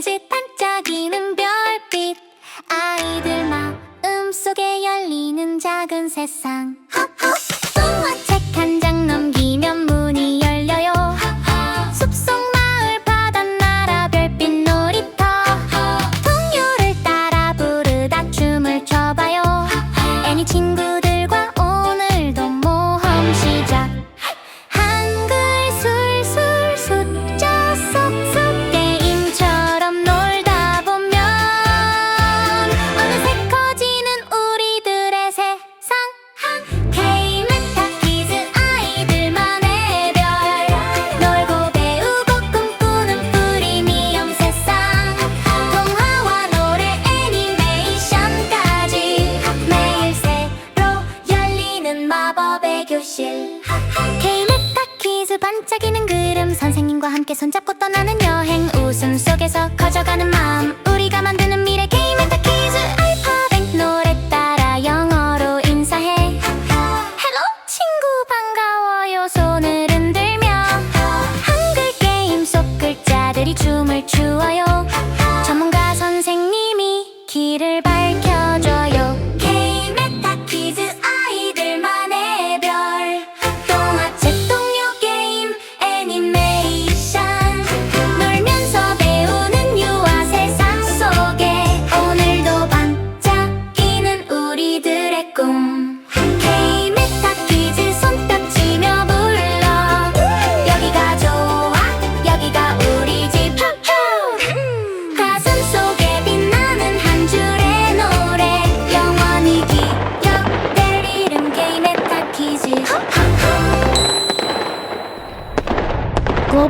퀴즈 반짝이는 별빛. 아이들 마음 속에 열리는 작은 세상. 동화책 한장 마법의 교실. K-메타 키즈 반짝이는 그림. 선생님과 함께 손잡고 떠나는 여행. 웃음 속에서 커져가는 마음. 우리가 만드는 미래 K-메타 키즈. 알파벳 노래 따라 영어로 인사해. 헬로 친구 반가워요. 손을 흔들며 한글 게임 속 글자들이 춤을 추어요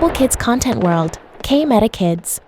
Global Kids Content World, K Meta Kids.